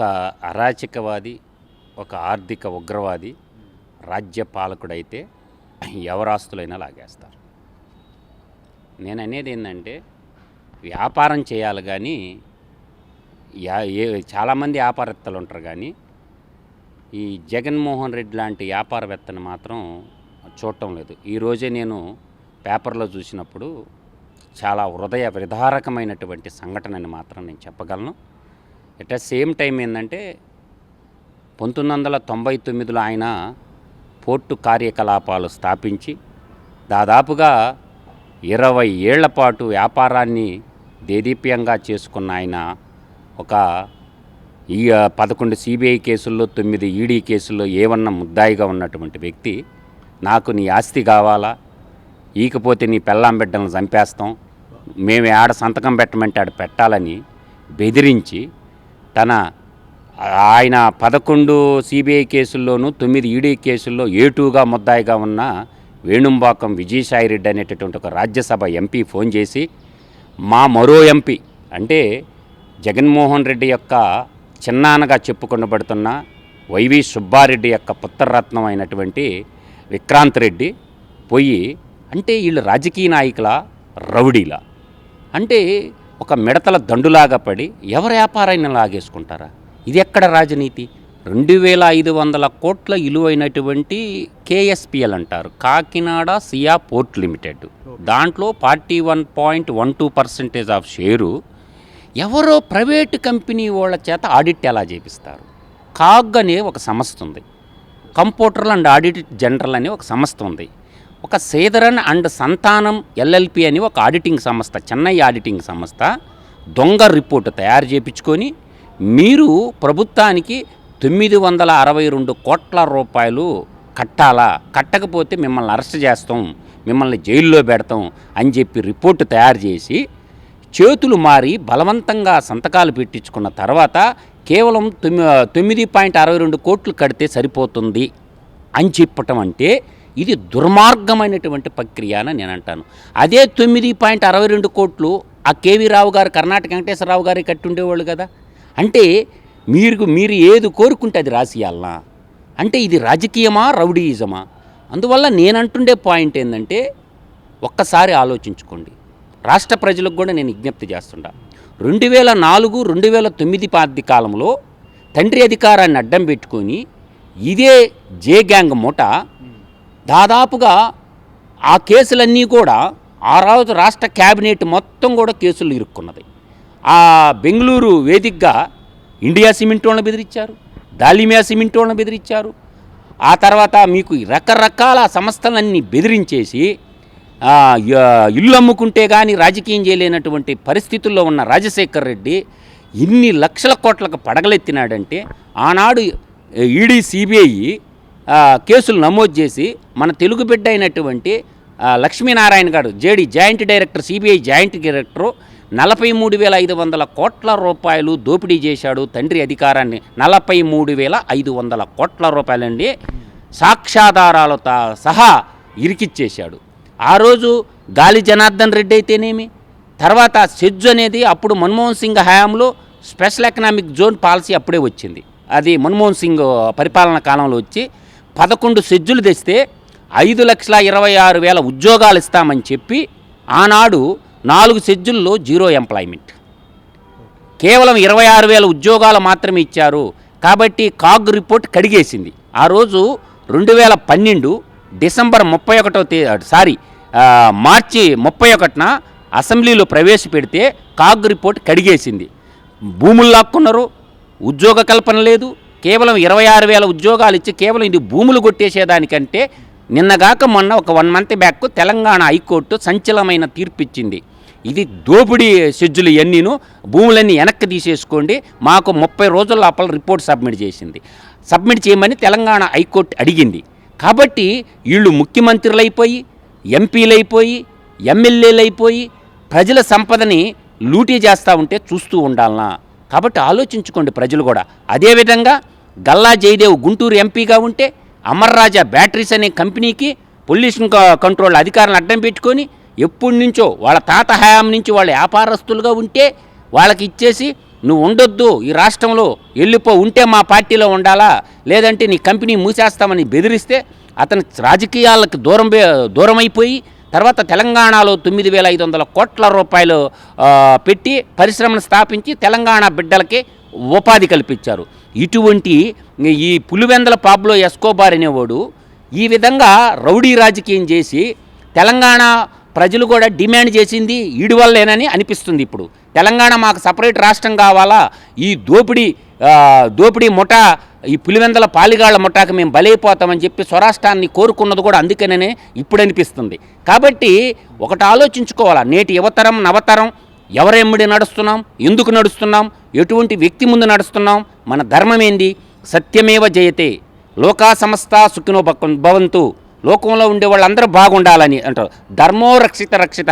ఒక అరాచకవాది ఒక ఆర్థిక ఉగ్రవాది రాజ్య పాలకుడైతే ఎవరాస్తులైనా లాగేస్తారు. నేను అనేది ఏంటంటే వ్యాపారం చేయాలి కానీ యా- ఏ చాలామంది వ్యాపారవేత్తలు ఉంటారు కానీ ఈ జగన్మోహన్ రెడ్డి లాంటి వ్యాపారవేత్తను మాత్రం చూడటం లేదు. ఈరోజే నేను పేపర్లో చూసినప్పుడు చాలా హృదయ విధారకమైనటువంటి సంఘటనని మాత్రం నేను చెప్పగలను. ఎట్ సేమ్ టైం ఏంటంటే పంతొమ్మిది వందల తొంభై తొమ్మిదిలో ఆయన పోర్టు కార్యకలాపాలు స్థాపించి దాదాపుగా ఇరవై ఏళ్ళ పాటు వ్యాపారాన్ని దేదీప్యంగా చేసుకున్న ఆయన ఒక ఈ పదకొండు సిబిఐ కేసుల్లో తొమ్మిది ఈడీ కేసుల్లో ఏమన్నా ముద్దాయిగా ఉన్నటువంటి వ్యక్తి నాకు నీ ఆస్తి కావాలా? ఈకపోతే నీ పెళ్ళాం బిడ్డలను చంపేస్తాం. మేము ఆడ సంతకం పెట్టమంటే ఆడ పెట్టాలని బెదిరించి తన ఆయన పదకొండు సిబిఐ కేసుల్లోనూ తొమ్మిది ఈడీ కేసుల్లో ఏటూగా ముద్దాయిగా ఉన్న వేణుంబాకం విజయసాయిరెడ్డి అనేటటువంటి ఒక రాజ్యసభ ఎంపీ ఫోన్ చేసి మా మరో ఎంపీ అంటే జగన్మోహన్ రెడ్డి యొక్క చిన్నాన్నగా చెప్పుకొనబడుతున్న వైవి సుబ్బారెడ్డి యొక్క పుత్రరత్నం అయినటువంటి విక్రాంత్ రెడ్డి పోయి అంటే వీళ్ళు రాజకీయ నాయకుల రౌడీలా. అంటే ఒక మిడతల దండులాగా పడి ఎవరు వ్యాపారాన్ని లాగేసుకుంటారా? ఇది ఎక్కడ రాజనీతి? రెండు వేల ఐదు వందల కోట్ల విలువైనటువంటి కేఎస్పిఎల్ అంటారు. Kakinada sea port limited. దాంట్లో forty one point one two percentage of share ఎవరో ప్రైవేటు కంపెనీ వాళ్ళ చేత ఆడిట్ ఎలా చేపిస్తారు? కాగ్ అనే ఒక సంస్థ ఉంది. కంప్యూటర్లు అండ్ ఆడిట్ జనరల్ అనే ఒక సంస్థ ఉంది. ఒక సేదరన్ అండ్ సంతానం ఎల్ఎల్పి అని ఒక ఆడిటింగ్ సంస్థ చెన్నై ఆడిటింగ్ సంస్థ దొంగ రిపోర్టు తయారు చేయించుకొని మీరు ప్రభుత్వానికి తొమ్మిది వందల అరవై రెండు కోట్ల రూపాయలు కట్టాలా? కట్టకపోతే మిమ్మల్ని అరెస్ట్ చేస్తాం మిమ్మల్ని జైల్లో పెడతాం అని చెప్పి రిపోర్టు తయారు చేసి చేతులు మారి బలవంతంగా సంతకాలు పెట్టించుకున్న తర్వాత కేవలం తొమ్మి తొమ్మిది పాయింట్ అరవై రెండు కోట్లు కడితే సరిపోతుంది అని చెప్పటం అంటే ఇది దుర్మార్గమైనటువంటి ప్రక్రియ అని నేను అంటాను. అదే తొమ్మిది పాయింట్ అరవై రెండు కోట్లు ఆ కేవీ రావు గారు కర్ణాటక వెంకటేశ్వరరావు గారి కట్టుండేవాళ్ళు కదా. అంటే మీరు మీరు ఏది కోరుకుంటే అది రాసియాలనా? అంటే ఇది రాజకీయమా రౌడీయిజమా? అందువల్ల నేనంటుండే పాయింట్ ఏంటంటే ఒక్కసారి ఆలోచించుకోండి. రాష్ట్ర ప్రజలకు కూడా నేను విజ్ఞప్తి చేస్తుండా. రెండు వేల నాలుగు రెండు వేల తొమ్మిది పాతి కాలంలో తండ్రి అధికారాన్ని అడ్డం పెట్టుకొని ఇదే జే గ్యాంగ్ మూట దాదాపుగా ఆ కేసులన్నీ కూడా ఆ రోజు రాష్ట్ర క్యాబినెట్ మొత్తం కూడా కేసులు ఇరుక్కున్నది. ఆ బెంగళూరు వేదికగా ఇండియా సిమెంట్ వాళ్ళని బెదిరించారు దాలిమియా సిమెంట్ వాళ్ళని బెదిరించారు. ఆ తర్వాత మీకు రకరకాల సంస్థలన్నీ బెదిరించేసి ఇల్లు అమ్ముకుంటే కానీ రాజకీయం చేయలేనటువంటి పరిస్థితుల్లో ఉన్న రాజశేఖర్ రెడ్డి ఇన్ని లక్షల కోట్లకు పడగలెత్తినాడంటే ఆనాడు ఈడీ సిబిఐ కేసులు నమోదు చేసి మన తెలుగు బిడ్డ అయినటువంటి లక్ష్మీనారాయణ గారు JD joint director CBI joint director నలభై మూడు వేల ఐదు వందల కోట్ల రూపాయలు దోపిడీ చేశాడు తండ్రి అధికారాన్ని. నలభై మూడు వేల ఐదు వందల కోట్ల రూపాయలండి. సాక్ష్యాధారాలతో సహా ఇరికిచ్చేశాడు. ఆ రోజు గాలి జనార్దన్ రెడ్డి అయితేనేమి? తర్వాత సెజ్ అనేది అప్పుడు మన్మోహన్ సింగ్ హయాంలో స్పెషల్ ఎకనామిక్ జోన్ పాలసీ అప్పుడే వచ్చింది. అది మన్మోహన్ సింగ్ పరిపాలన కాలంలో వచ్చి పదకొండు సెజ్జులు తెస్తే ఐదు లక్షల ఇరవై ఆరు వేల ఉద్యోగాలు ఇస్తామని చెప్పి ఆనాడు నాలుగు సెజ్జుల్లో జీరో ఎంప్లాయ్మెంట్. కేవలం ఇరవై ఆరు వేల ఉద్యోగాలు మాత్రమే ఇచ్చారు. కాబట్టి కాగ్ రిపోర్ట్ కడిగేసింది. ఆ రోజు రెండు వేల పన్నెండు డిసెంబర్ ముప్పై ఒకటో తే సారీ మార్చి ముప్పై ఒకటిన అసెంబ్లీలో ప్రవేశపెడితే కాగ్ రిపోర్ట్ కడిగేసింది. భూములు లాక్కున్నారు ఉద్యోగ కల్పన లేదు కేవలం ఇరవై ఆరు వేల ఉద్యోగాలు ఇచ్చి కేవలం ఇది భూములు కొట్టేసేదానికంటే నిన్నగాక మొన్న ఒక one month back Telangana high court సంచలమైన తీర్పు ఇచ్చింది ఇది దోపిడీ షెడ్యూల్ ఇవన్నీను భూములన్నీ వెనక్కి తీసేసుకోండి మాకు ముప్పై రోజుల లోపల రిపోర్ట్ సబ్మిట్ చేసింది. సబ్మిట్ చేయమని తెలంగాణ హైకోర్టు అడిగింది. కాబట్టి వీళ్ళు ముఖ్యమంత్రులు అయిపోయి ఎంపీలు అయిపోయి ఎమ్మెల్యేలు అయిపోయి ప్రజల సంపదని లూటీ చేస్తూ ఉంటే చూస్తూ ఉండాలనా? కాబట్టి ఆలోచించుకోండి ప్రజలు కూడా. అదేవిధంగా గల్లా జయదేవ్ గుంటూరు ఎంపీగా ఉంటే అమర్రాజా బ్యాటరీస్ అనే కంపెనీకి పొల్యూషన్ కంట్రోల్ అధికారులను అడ్డం పెట్టుకొని ఎప్పటి నుంచో వాళ్ళ తాత హయాం నుంచి వాళ్ళ వ్యాపారస్తులుగా ఉంటే వాళ్ళకి ఇచ్చేసి నువ్వు ఉండొద్దు ఈ రాష్ట్రంలో వెళ్ళిపో ఉంటే మా పార్టీలో ఉండాలా? లేదంటే నీ కంపెనీ మూసేస్తామని బెదిరిస్తే అతను రాజకీయాలకు దూరం బే- దూరం అయిపోయి తర్వాత తెలంగాణలో తొమ్మిది వేల ఐదు వందల కోట్ల రూపాయలు పెట్టి పరిశ్రమను స్థాపించి తెలంగాణ బిడ్డలకి ఉపాధి కల్పించారు. ఇటువంటి ఈ పులివెందల పాబ్లో ఎస్కోబార్ అనేవాడు ఈ విధంగా రౌడీ రాజకీయం చేసి తెలంగాణ ప్రజలు కూడా డిమాండ్ చేసింది ఈడి వల్లేనని అనిపిస్తుంది ఇప్పుడు. తెలంగాణ మాకు సపరేట్ రాష్ట్రం కావాలా? ఈ దోపిడీ దోపిడీ ముఠ ఈ పులివెందల పాలిగాళ్ళ ముఠాకి మేము బలైపోతామని చెప్పి స్వరాష్ట్రాన్ని కోరుకున్నది కూడా అందుకనే ఇప్పుడు అనిపిస్తుంది కాబట్టి ఒకటి ఆలోచించుకోవాలా. నేటి యువతరం నవతరం ఎవరెమ్మడి నడుస్తున్నాం? ఎందుకు నడుస్తున్నాం? ఎటువంటి వ్యక్తి ముందు నడుస్తున్నాం? మన ధర్మమేంది? సత్యమేవ జయతే. లోకా సమస్త సుఖినో భక్- భవంతు. లోకంలో ఉండే వాళ్ళందరూ బాగుండాలని అంటారు. ధర్మో రక్షిత రక్షిత.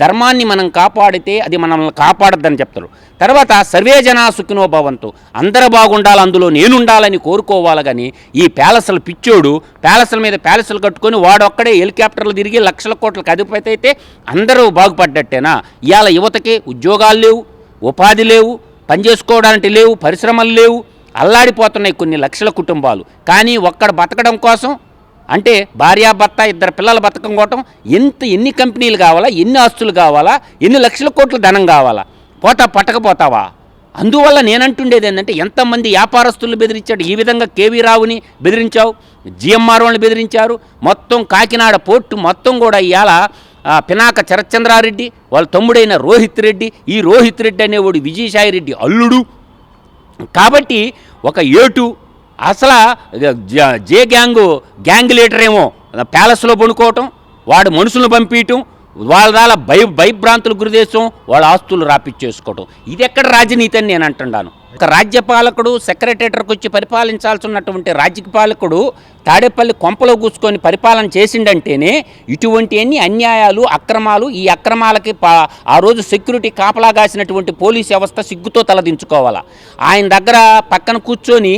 ధర్మాన్ని మనం కాపాడితే అది మనల్ని కాపాడద్దని చెప్తారు. తర్వాత సర్వే జనా సుఖినో భవంతు. అందరూ బాగుండాలి అందులో నేనుండాలని కోరుకోవాలి కానీ ఈ ప్యాలెస్ల పిచ్చోడు ప్యాలెస్ల మీద ప్యాలెస్లు కట్టుకొని వాడొక్కడే హెలికాప్టర్లు తిరిగి లక్షల కోట్లకు అధిపతి అయితే అందరూ బాగుపడ్డట్టేనా? ఇవాళ యువతకి ఉద్యోగాలు లేవు ఉపాధి లేవు పని చేసుకోవడానికి లేవు పరిశ్రమలు లేవు అల్లాడిపోతున్నాయి కొన్ని లక్షల కుటుంబాలు. కానీ ఒక్కడ బతకడం కోసం అంటే భార్యాభర్త ఇద్దరు పిల్లల బతకం కోవటం ఎంత ఎన్ని కంపెనీలు కావాలా ఎన్ని ఆస్తులు కావాలా ఎన్ని లక్షల కోట్ల ధనం కావాలా పోతా పట్టకపోతావా? అందువల్ల నేనంటుండేది ఏంటంటే ఎంతమంది వ్యాపారస్తులు బెదిరించాడు ఈ విధంగా కేవీ రావుని బెదిరించావు జిఎంఆర్ఓని బెదిరించారు మొత్తం కాకినాడ పోర్టు మొత్తం కూడా ఇవాళ పినాక చరచంద్రారెడ్డి వాళ్ళ తమ్ముడైన రోహిత్ రెడ్డి ఈ రోహిత్ రెడ్డి అనేవాడు విజయసాయి రెడ్డి అల్లుడు. కాబట్టి ఒక ఏటు అసలు జ- జే గ్యాంగు గ్యాంగ్ లీడర్ ఏమో ప్యాలెస్లో పండుకోవటం వాడు మనుషులను పంపించటం వాళ్ళ దాల భయ భయభ్రాంతులు గురిదేశం వాళ్ళ ఆస్తులు రాపిచ్చేసుకోవటం. ఇది ఎక్కడ రాజనీతి అని నేను అంటున్నాను. ఒక రాజ్యపాలకుడు సెక్రటేటర్కి వచ్చి పరిపాలించాల్సి ఉన్నటువంటి రాజ్యపాలకుడు తాడేపల్లి కొంపలో కూర్చుకొని పరిపాలన చేసిండంటేనే ఇటువంటి అన్ని అన్యాయాలు అక్రమాలు ఈ అక్రమాలకి పా- ఆ రోజు సెక్యూరిటీ కాపలా కాసినటువంటి పోలీస్ వ్యవస్థ సిగ్గుతో తలదించుకోవాలా. ఆయన దగ్గర పక్కన కూర్చొని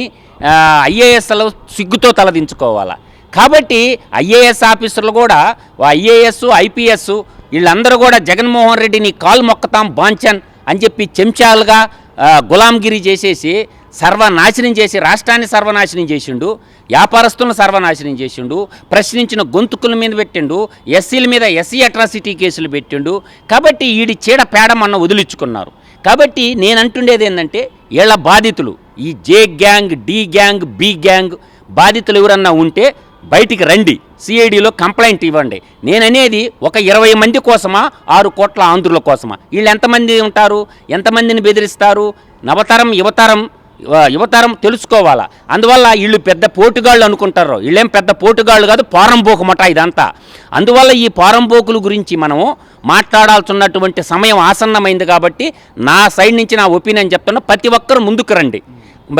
ఐఏఎస్లో సిగ్గుతో తలదించుకోవాలా కాబట్టి ఐఏఎస్ ఆఫీసర్లు కూడా ఐఏఎస్ ఐపీఎస్ వీళ్ళందరూ కూడా జగన్మోహన్ రెడ్డిని కాలు మొక్కతాం బాంచన్ అని చెప్పి చెంచాలుగా గులాంగిరి చేసేసి సర్వనాశనం చేసి రాష్ట్రాన్ని సర్వనాశనం చేసిండు వ్యాపారస్తులను సర్వనాశనం చేసిండు ప్రశ్నించిన గొంతుకుల మీద పెట్టిండు ఎస్సీల మీద ఎస్సీ అట్రాసిటీ కేసులు పెట్టిండు. కాబట్టి ఈడి చీడ పేడ మొన్న వదిలించుకున్నారు. కాబట్టి నేనంటుండేది ఏంటంటే వీళ్ళ బాధితులు ఈ J gang D gang B gang బాధితులు ఎవరన్నా ఉంటే బయటికి రండి. సిఐడిలో కంప్లైంట్ ఇవ్వండి. నేననేది ఒక ఇరవై మంది కోసమా ఆరు కోట్ల ఆంధ్రుల కోసమా? వీళ్ళు ఎంతమంది ఉంటారు? ఎంతమందిని బెదిరిస్తారు? నవతరం యువతరం యువతరం తెలుసుకోవాలా? అందువల్ల వీళ్ళు పెద్ద పోటుగాళ్ళు అనుకుంటారు. వీళ్ళేం పెద్ద పోటుగాళ్ళు కాదు పారంపోకు మట ఇదంతా. అందువల్ల ఈ పారంపోకుల గురించి మనము మాట్లాడాల్సినటువంటి సమయం ఆసన్నమైంది కాబట్టి నా సైడ్ నుంచి నా ఒపీనియన్ చెప్తున్నా ప్రతి ఒక్కరు ముందుకు రండి.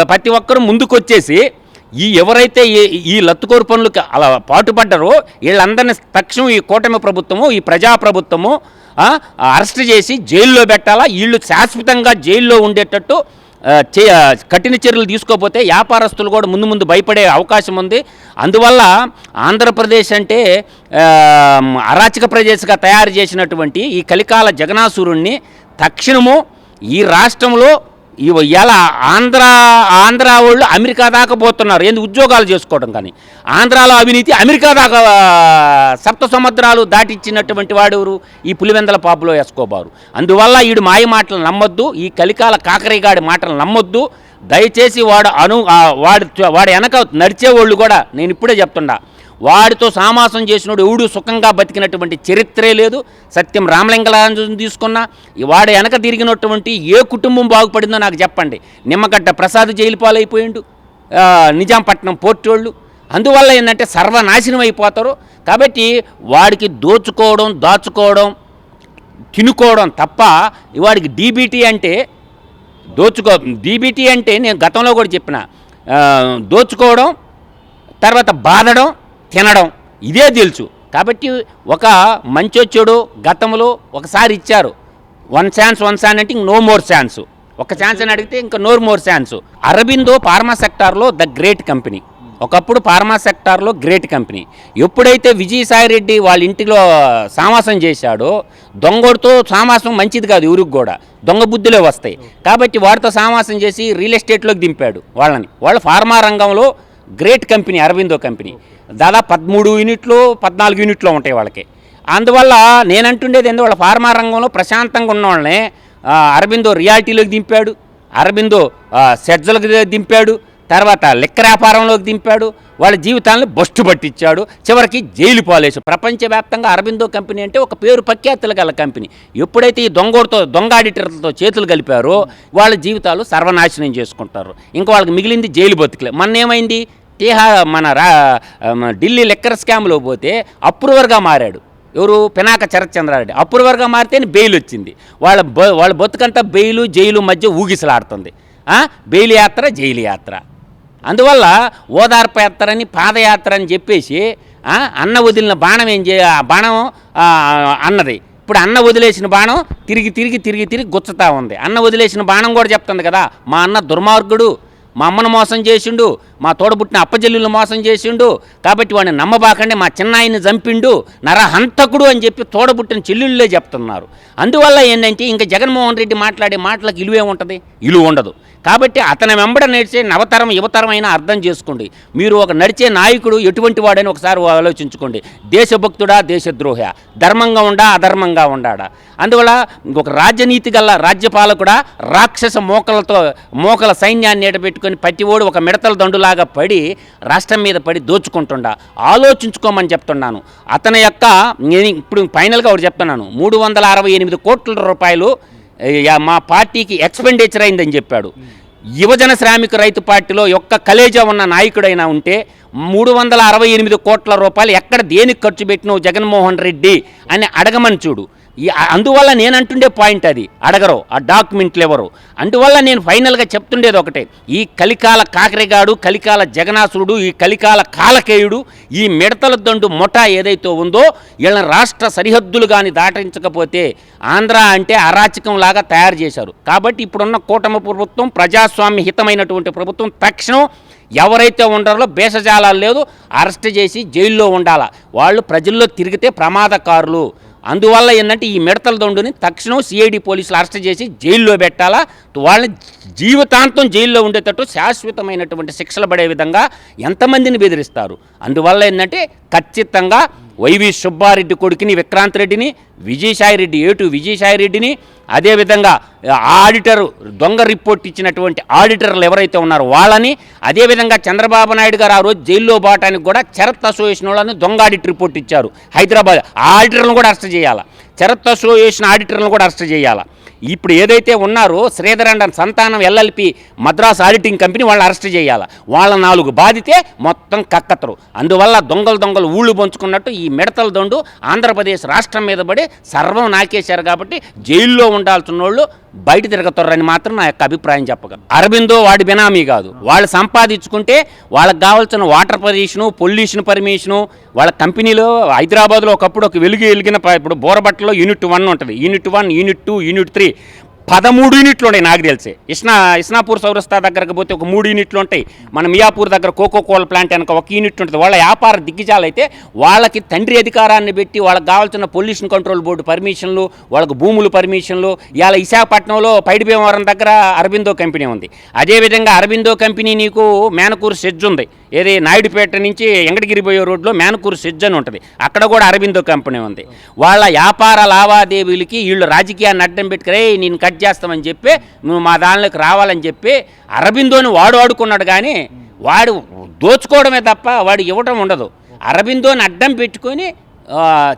ప్రతి ఒక్కరు ముందుకు వచ్చేసి ఈ ఎవరైతే ఈ- ఈ లత్తుకోరు పనులకు అలా పాటుపడ్డారో వీళ్ళందరినీ తక్షణం ఈ కూటమి ప్రభుత్వము ఈ ప్రజా ప్రభుత్వము అరెస్ట్ చేసి జైల్లో పెట్టాలా? వీళ్ళు శాశ్వతంగా జైల్లో ఉండేటట్టు కఠిన చర్యలు తీసుకోకపోతే వ్యాపారస్తులు కూడా ముందు ముందు భయపడే అవకాశం ఉంది. అందువల్ల ఆంధ్రప్రదేశ్ అంటే అరాచక ప్రదేశ్గా తయారు చేసినటువంటి ఈ కలికాల జగనాసురుణ్ణి తక్షణము ఈ రాష్ట్రంలో ఇలా ఆంధ్ర ఆంధ్ర వాళ్ళు అమెరికా దాకా పోతున్నారు. ఏంది ఉద్యోగాలు చేసుకోవడం కానీ. ఆంధ్రాలో అవినీతి అమెరికా దాకా సప్త సముద్రాలు దాటిచ్చినటువంటి వాడు ఈ పులివెందల పాపులో వేసుకోబారు అందువల్ల ఈడు మాయ మాటలు నమ్మొద్దు ఈ కలికాల కాకరీగాడి మాటలు నమ్మొద్దు. దయచేసి వాడు అను వాడు వాడు వాడి వెనక నడిచేవాళ్ళు కూడా నేను ఇప్పుడే చెప్తుండా వాడితో సామాసం చేసినోడు ఎవడు సుఖంగా బతికినటువంటి చరిత్రే లేదు. సత్యం రామలింగరాజు తీసుకున్నా ఈ వాడు వెనక తిరిగినటువంటి ఏ కుటుంబం బాగుపడిందో నాకు చెప్పండి. నిమ్మగడ్డ ప్రసాద్ జైలు పాలైపోయిండు. నిజాంపట్నం పోర్టోళ్ళు. అందువల్ల ఏంటంటే సర్వనాశనం అయిపోతారు. కాబట్టి వాడికి దోచుకోవడం దాచుకోవడం తినుకోవడం తప్ప వాడికి డీబీటీ అంటే దోచుకో డీబీటీ అంటే నేను గతంలో కూడా చెప్పిన దోచుకోవడం తర్వాత బాధడం తినడం. ఇదే తెలుసు. కాబట్టి ఒక మంచొచ్చుడు గతంలో ఒకసారి ఇచ్చారు. వన్ ఛాన్స్ వన్ ఛాన్స్ అంటే ఇంక నో మోర్ ఛాన్స్ ఒక ఛాన్స్ అని అడిగితే ఇంకా no more chance Aurobindo pharma సెక్టార్లో ద గ్రేట్ కంపెనీ. ఒకప్పుడు ఫార్మా సెక్టార్లో గ్రేట్ కంపెనీ. ఎప్పుడైతే విజయసాయిరెడ్డి వాళ్ళ ఇంటిలో సామాసం చేశాడో దొంగడితో సామాసం మంచిది కాదు ఊరికి కూడా. దొంగ బుద్ధులే వస్తాయి. కాబట్టి వాడితో సామాసం చేసి రియల్ ఎస్టేట్లోకి దింపాడు వాళ్ళని. వాళ్ళు ఫార్మా రంగంలో గ్రేట్ కంపెనీ అరవిందో కంపెనీ. దాదాపు పదమూడు యూనిట్లు పద్నాలుగు యూనిట్లు ఉంటాయి వాళ్ళకి. అందువల్ల నేనంటుండేది ఏందో వాళ్ళ ఫార్మా రంగంలో ప్రశాంతంగా ఉన్న వాళ్ళని అరబిందో రియాలిటీలోకి దింపాడు అరబిందో సెడ్జలకు దింపాడు తర్వాత లెక్క వ్యాపారంలోకి దింపాడు వాళ్ళ జీవితాలను బస్టు పట్టించాడు చివరికి జైలు పాలేసు ప్రపంచవ్యాప్తంగా అరబిందో కంపెనీ అంటే ఒక పేరు ప్రఖ్యాతులు గల కంపెనీ. ఎప్పుడైతే ఈ దొంగోడితో దొంగ ఆడిటర్లతో చేతులు కలిపారో వాళ్ళ జీవితాలు సర్వనాశనం చేసుకుంటారు. ఇంకా వాళ్ళకి మిగిలింది జైలు బతుకులే. మొన్న ఏమైంది టీహా మన రా మన ఢిల్లీ లెక్కర్ స్కామ్లో పోతే అప్రూవర్గా మారాడు. ఎవరు? పినాక శరత్చంద్రారెడ్డి. అప్రూవర్గా మారితేనే బెయిల్ వచ్చింది. వాళ్ళ వాళ్ళ బతుకంతా బెయిలు జైలు మధ్య ఊగిసలాడుతుంది. బెయిల్ యాత్ర జైలు యాత్ర. అందువల్ల ఓదార్ప యాత్ర అని పాదయాత్ర అని చెప్పేసి అన్న వదిలిన బాణం ఏం చే ఆ బాణం అన్నది. ఇప్పుడు అన్న వదిలేసిన బాణం తిరిగి తిరిగి తిరిగి తిరిగి గుచ్చుతా ఉంది. అన్న వదిలేసిన బాణం కూడా చెప్తుంది కదా మా అన్న దుర్మార్గుడు. మా అమ్మను మోసం చేసిండు మా తోడబుట్టిన అప్పజల్లులను మోసం చేసిండు కాబట్టి వాడిని నమ్మబాకండి మా చిన్నాయిని చంపిండు నరహంతకుడు అని చెప్పి తోడబుట్టిన చెల్లెళ్ళే చెప్తున్నారు. అందువల్ల ఏంటంటే ఇంకా జగన్మోహన్ రెడ్డి మాట్లాడే మాటలకు ఇలువే ఉంటుంది ఇలువ ఉండదు. కాబట్టి అతని వెంబడ నడిచే నవతరం యువతరం అయినా అర్థం చేసుకోండి. మీరు ఒక నడిచే నాయకుడు ఎటువంటి వాడని ఒకసారి ఆలోచించుకోండి. దేశభక్తుడా దేశద్రోహ ధర్మంగా ఉండా అధర్మంగా ఉండాడా? అందువల్ల ఒక రాజనీతి గల రాజ్యపాలకుడా రాక్షస మోకలతో మోకల సైన్యాన్ని ఎడబెట్టుకొని ఓడు ఒక మిడతల దండులాగా పడి రాష్ట్రం మీద పడి దోచుకుంటుండా. ఆలోచించుకోమని చెప్తున్నాను. అతని యొక్క నేను ఇప్పుడు ఫైనల్గా ఒకటి చెప్తున్నాను. మూడు వందల అరవై ఎనిమిది కోట్ల రూపాయలు మా పార్టీకి ఎక్స్పెండిచర్ అయిందని చెప్పాడు. యువజన శ్రామిక రైతు పార్టీలో యొక్క కలేజా ఉన్న నాయకుడైనా ఉంటే మూడు వందల అరవై ఎనిమిది కోట్ల రూపాయలు ఎక్కడ దేనికి ఖర్చు పెట్టినావు జగన్మోహన్ రెడ్డి అని అడగమని చూడు. అందువల్ల నేను అంటుండే పాయింట్ అది. అడగరు. ఆ డాక్యుమెంట్లు ఎవరు? అందువల్ల నేను ఫైనల్గా చెప్తుండేది ఒకటే. ఈ కలికాల కాకరిగాడు కలికాల జగనాసురుడు ఈ కలికాల కాలకేయుడు ఈ మిడతల దండు మొఠా ఏదైతే ఉందో వీళ్ళని రాష్ట్ర సరిహద్దులు కానీ దాటించకపోతే ఆంధ్ర అంటే అరాచకం లాగా తయారు చేశారు. కాబట్టి ఇప్పుడున్న కూటమి ప్రభుత్వం ప్రజాస్వామ్య హితమైనటువంటి ప్రభుత్వం తక్షణం ఎవరైతే ఉండాలో భేషజాలాలు లేదు అరెస్ట్ చేసి జైల్లో ఉండాలా. వాళ్ళు ప్రజల్లో తిరిగితే ప్రమాదకారులు. అందువల్ల ఏంటంటే ఈ మిడతల దొండుని తక్షణం సిఐడి పోలీసులు అరెస్ట్ చేసి జైల్లో పెట్టాలా? వాళ్ళని జీవితాంతం జైల్లో ఉండేటట్టు శాశ్వతమైనటువంటి శిక్షలు పడే విధంగా ఎంతమందిని బెదిరిస్తారు? అందువల్ల ఏంటంటే ఖచ్చితంగా వైవి సుబ్బారెడ్డి కొడుకుని విక్రాంత్ రెడ్డిని విజయసాయిరెడ్డి ఏటు విజయసాయిరెడ్డిని అదేవిధంగా ఆడిటర్ దొంగ రిపోర్ట్ ఇచ్చినటువంటి ఆడిటర్లు ఎవరైతే ఉన్నారో వాళ్ళని అదేవిధంగా చంద్రబాబు నాయుడు గారు ఆ రోజు జైల్లో బాటానికి కూడా చరత్ అసోసియేషన్ వాళ్ళని దొంగ ఆడిట్ రిపోర్ట్ ఇచ్చారు హైదరాబాద్. ఆడిటర్లను కూడా అరెస్ట్ చేయాలా? చరత్ అసోసియేషన్ ఆడిటర్లను కూడా అరెస్ట్ చేయాలా? ఇప్పుడు ఏదైతే ఉన్నారో Sridhar and Santhanam LLP Madras auditing company వాళ్ళని అరెస్ట్ చేయాలి. వాళ్ళ నాలుగు బాధితే మొత్తం కక్కతరు. అందువల్ల దొంగలు దొంగలు ఊళ్ళు పంచుకున్నట్టు ఈ మిడతల దొండు ఆంధ్రప్రదేశ్ రాష్ట్రం మీద పడి సర్వం నాకేశారు కాబట్టి జైల్లో ఉండాల్సిన వాళ్ళు బయట తిరగతారని మాత్రం నా యొక్క అభిప్రాయం చెప్పగలను అరబిందో వాడి బినామీ కాదు. వాళ్ళు సంపాదించుకుంటే వాళ్ళకి కావాల్సిన వాటర్ పర్మిషను పొల్యూషన్ పర్మిషను వాళ్ళ కంపెనీలో హైదరాబాద్లో ఒకప్పుడు ఒక వెలుగు వెలిగిన ప- ఇప్పుడు బోరబట్టలో యూనిట్ వన్ ఉంటుంది. Unit one unit two unit three పదమూడు యూనిట్లు ఉన్నాయి నాకు తెలిసి. ఇస్నా ఇస్నాపూర్ సౌరస్తా దగ్గరకు పోతే ఒక మూడు యూనిట్లు ఉంటాయి మన మియాపూర్ దగ్గర కోకో కోల ప్లాంట్ వెనక ఒక యూనిట్ ఉంటుంది వాళ్ళ వ్యాపార దిగ్గజాలైతే వాళ్ళకి తండ్రి అధికారాన్ని పెట్టి వాళ్ళకి కావాల్సిన పొల్యూషన్ కంట్రోల్ బోర్డు పర్మిషన్లు వాళ్ళకి భూములు పర్మిషన్లు ఇవాళ విశాఖపట్నంలో పైడిభీమవరం దగ్గర అరబిందో కంపెనీ ఉంది. అదేవిధంగా అరబిందో కంపెనీ నీకు మేనకూరు సెజ్ ఉంది. ఏది నాయుడుపేట నుంచి వెంకటగిరి పోయే రోడ్లో మేనకూరు సెజ్ అని ఉంటుంది. అక్కడ కూడా అరబిందో కంపెనీ ఉంది. వాళ్ళ వ్యాపార లావాదేవీలకి వీళ్ళు రాజకీయాన్ని అడ్డం పెట్టుకురే నేను కట్ చేస్తామని చెప్పి నువ్వు మా దానిలోకి రావాలని చెప్పి అరబిందోని వాడు ఆడుకున్నాడు కానీ వాడు దోచుకోవడమే తప్ప వాడు ఇవ్వడం ఉండదు. అరబిందోని అడ్డం పెట్టుకొని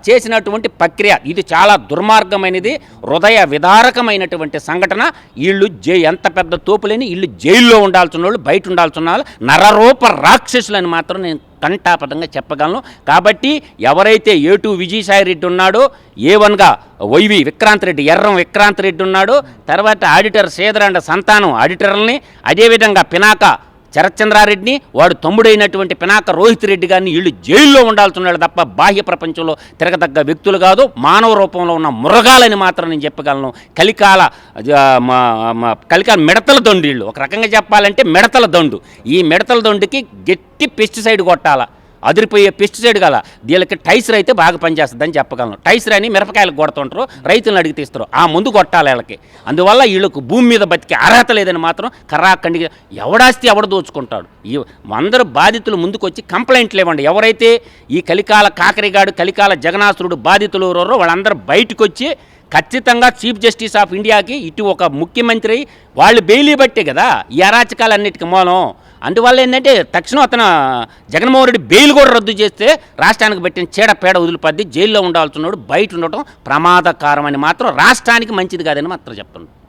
చేసినటువంటి ప్రక్రియ. ఇది చాలా దుర్మార్గమైనది హృదయ విదారకమైనటువంటి సంఘటన. వీళ్ళు జై ఎంత పెద్ద తోపులేని వీళ్ళు జైల్లో ఉండాల్సిన వాళ్ళు బయట ఉండాల్సిన వాళ్ళు నరరూప రాక్షసులని మాత్రం నేను కంటాపదంగా చెప్పగలను. కాబట్టి ఎవరైతే ఏ టూ విజయసాయి రెడ్డి ఉన్నాడో ఏ వన్గా వైవి విక్రాంత్ రెడ్డి ఎర్రం విక్రాంత్ రెడ్డి ఉన్నాడో తర్వాత ఆడిటర్ సేదరండ సంతానం ఆడిటర్లని అదేవిధంగా పినాక శరత్చంద్రారెడ్డిని వాడు తమ్ముడైనటువంటి పినాక రోహిత్ రెడ్డి గారిని వీళ్ళు జైల్లో ఉండాల్సిన తప్ప బాహ్య ప్రపంచంలో తిరగదగ్గ వ్యక్తులు కాదు మానవ రూపంలో ఉన్న మృగాలని మాత్రం నేను చెప్పగలను. కలికాల మా- కలికాల మిడతల దొండు వీళ్ళు. ఒక రకంగా చెప్పాలంటే మిడతల దొండు. ఈ మిడతల దొండుకి గట్టి పెస్టిసైడ్ కొట్టాల. అదిరిపోయే పెస్టిసైడ్ గల దీనికి టైసర్ అయితే బాగా పనిచేస్తుందని చెప్పగలను. టైసర్ అని మిరపకాయలు కొడుతుంటారు రైతులను అడిగి తీస్తారు. ఆ ముందు కొట్టాలి వీళ్ళకి. అందువల్ల వీళ్ళకు భూమి మీద బతికే అర్హత లేదని మాత్రం కర్రాకండి ఎవడాస్తి ఎవడ దోచుకుంటాడు. ఈ అందరూ బాధితులు ముందుకు వచ్చి కంప్లైంట్లు ఇవ్వండి ఎవరైతే ఈ కలికాల కాకరిగాడు కలికాల జగనాసురుడు బాధితులు ఎవరో వాళ్ళందరూ బయటకు వచ్చి ఖచ్చితంగా చీఫ్ జస్టిస్ ఆఫ్ ఇండియాకి ఇటు ఒక ముఖ్యమంత్రి వాళ్ళు బెయిలీ బట్టే కదా. ఈ అరాచకాలన్నిటికీ మూలం. అందువల్ల ఏంటంటే తక్షణం అతను జగన్మోహన్ రెడ్డి బెయిల్ కూడా రద్దు చేస్తే రాష్ట్రానికి పెట్టిన చీడ పేడ వదిలిపద్ది జైల్లో ఉండాల్సినోడు బయట ఉండటం ప్రమాదకరం అని మాత్రం రాష్ట్రానికి మంచిది కాదని మాత్రం చెప్తున్నాడు.